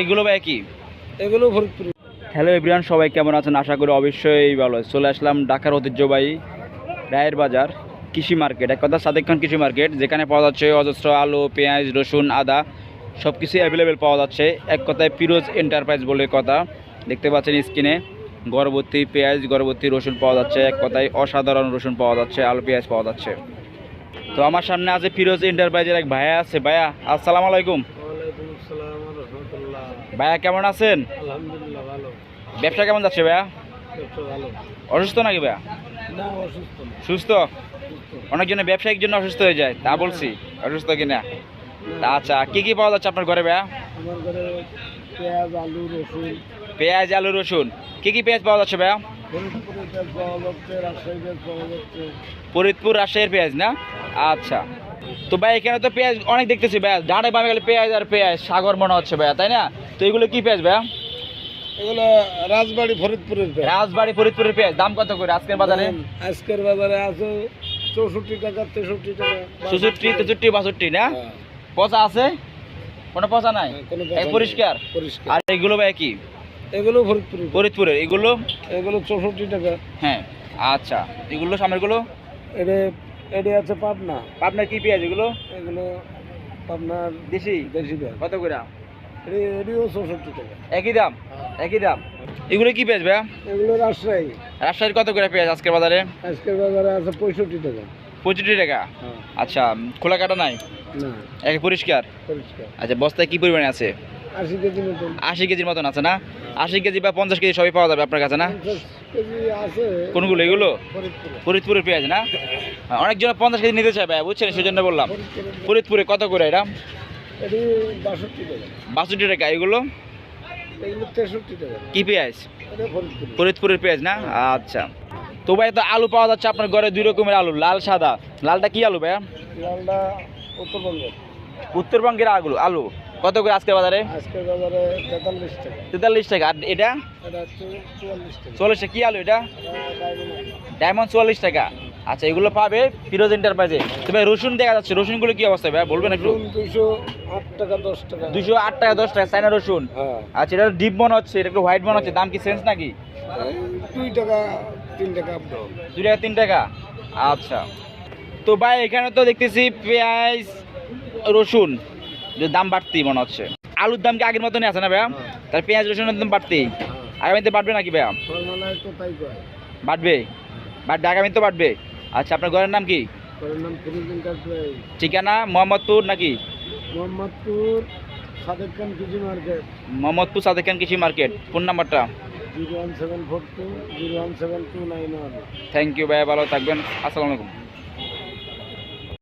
এগুলো ভাই কি? এগুলো ফরিদপুর হ্যালো এভরিওয়ান সবাই কেমন আছেন? আশা করি অবশ্যই ভালো চলে আসলাম ঢাকার ঐতিহ্যবাহী রায়ের বাজার কৃষি মার্কেট। এক কথা সাদেক খান কৃষি মার্কেট যেখানে পাওয়া যাচ্ছে অজস্র আলু পেঁয়াজ রসুন আদা সব কিছুই অ্যাভেলেবেল পাওয়া যাচ্ছে। এক কথায় পিরোজ এন্টারপ্রাইজ বলে কথা। দেখতে পাচ্ছেন স্ক্রিনে গর্ভবতী পেঁয়াজ গর্ভবতী রসুন পাওয়া যাচ্ছে। এক কথায় অসাধারণ রসুন পাওয়া যাচ্ছে আলু পেঁয়াজ পাওয়া যাচ্ছে। তো আমার সামনে আছে ফিরোজ এন্টারপ্রাইজের এক ভাইয়া আছে। ভাইয়া আসসালামু আলাইকুম। ভাইয়া কেমন আছেন? আলহামদুলিল্লাহ ভালো। ব্যবসা কেমন যাচ্ছে ভাইয়া? অসুস্থ নাকি ভাইয়া? সুস্থ? অনেকজনের ব্যবসায়িক জন্য অসুস্থ হয়ে যায় তা বলছি অসুস্থ কিনা? আচ্ছা কি কি পাওয়া যাচ্ছে আপনার ঘরে ভাইয়া? পেঁয়াজ আলু রসুন। পেঁয়াজ আলু রসুন। কি কি পেঁয়াজ পাওয়া যাচ্ছে ভাইয়া? ফরিদপুর রাজশাহীর পেঁয়াজ না? আচ্ছা। তো ভাই এখানে তো পেঁয়াজ অনেক দেখতেছি ভাইয়া ডানে বামে গেলে পেঁয়াজ আর পেঁয়াজ সাগর মনে হচ্ছে ভাইয়া তাই না? তো এগুলো কি পেঁয়াজ ভাইয়া এগুলো রাজবাড়ি ফরিদপুরের পেঁয়াজ। রাজবাড়ি ফরিদপুরের পেঁয়াজ দাম কত করে আজকের বাজারে? আজকের বাজারে আছে চৌষট্টি টাকা তেষট্টি টাকা চৌষট্টি তেষট্টি বাষট্টি না? হ্যাঁ, পচা আছে? কোনো পচা নাই। পরিষ্কার? আর এগুলো ভাই কি? এগুলো ফরিদপুরের ফরিদপুরের এগুলো? এগুলো চৌষট্টি টাকা। হ্যাঁ আচ্ছা। এগুলো সামনেরগুলো? এটা এটা আছে পাবনা। পাবনা কি পেঁয়াজ এগুলো? এগুলো পাবনার দেশি? দেশি পেঁয়াজ। কত করে এটি এটিও চৌষট্টি টাকা। একই দাম? একই দাম? এগুলো কি পেঁয়াজ ভাইয়া? এগুলো রাজশাহী। রাজশাহীর কত করে পেঁয়াজ আজকের বাজারে? আজকের বাজারে আছে পঁয়ষট্টি টাকা। পঁয়ষট্টি টাকা? হ্যাঁ। আচ্ছা খোলা কাটা নাই? না। একে পরিষ্কার? পরিষ্কার। আচ্ছা বস্তায় কি পরিমাণে আছে? আশি কেজি মতন। আশি কেজির মতন আছে না? আশি কেজি বা পঞ্চাশ কেজি সবই পাওয়া যাবে আপনার কাছে না? কোনগুলো এগুলো? ফরিদপুরের পেঁয়াজ না? অনেকজন পঞ্চাশ কেজি নিতে চায় ভাই বুঝছেন? সেজন্য বললাম। ফরিদপুরে কত করে এটা? বাষট্টি টাকা। এগুলো? কি পেঁয়াজ? ফরিদপুরের পেঁয়াজ না? আচ্ছা। তো ভাই তো আলু পাওয়া যাচ্ছে আপনার ঘরে দুই রকমের আলু লাল সাদা। লালটা কি আলু ভাইয়া? লালটা উত্তরবঙ্গের। উত্তরবঙ্গের আলু আলু। কত করে আজকের বাজারে? আজকের বাজারে তেতাল্লিশ টাকা। তেতাল্লিশ টাকা। আর এটা? চুয়াল্লিশ টাকা। কি আলু এটা? ডায়মন্ড। চুয়াল্লিশ টাকা। আচ্ছা এগুলো পাবে ফিরোজ এন্টারপ্রাইজে। তো ভাই রসুন দেখা যাচ্ছে। রসুনগুলো কি অবস্থা ভাই? বলবেন একটু। দুইশো আট টাকা দশ টাকা। দুশো আট টাকা দশ টাকা। চাইনা রসুন। হ্যাঁ। আচ্ছা এটা ডিপ মনে হচ্ছে। এটা একটু হোয়াইট মনে হচ্ছে। দাম কি সেন্স নাকি? দুই টাকা তিন টাকা দুই টাকা তিন টাকা। আচ্ছা। তো ভাই এখানে তো দেখতেছি পেঁয়াজ রসুন যে দাম বাড়তি মনে হচ্ছে। আলুর দাম কি আগের মতনই আছে না ভাইয়া? তাহলে পেঁয়াজ রসুনের দাম বাড়তি আগামীতে বাড়বে নাকি ভাইয়া? বাড়বে? বাড়বে আগামীতে বাড়বে। আচ্ছা আপনার ঘরের নাম কি? ঠিকানা? মোহাম্মদপুর নাকি? মোহাম্মদপুর সাদেক খান কৃষি মার্কেট। মোহাম্মদপুর সাদেক খান কৃষি মার্কেট। ফোন নাম্বারটা? Zero one seven four two zero one seven two nine one. Thank you ভাইয়া ভালো থাকবেন। আসসালামু আলাইকুম।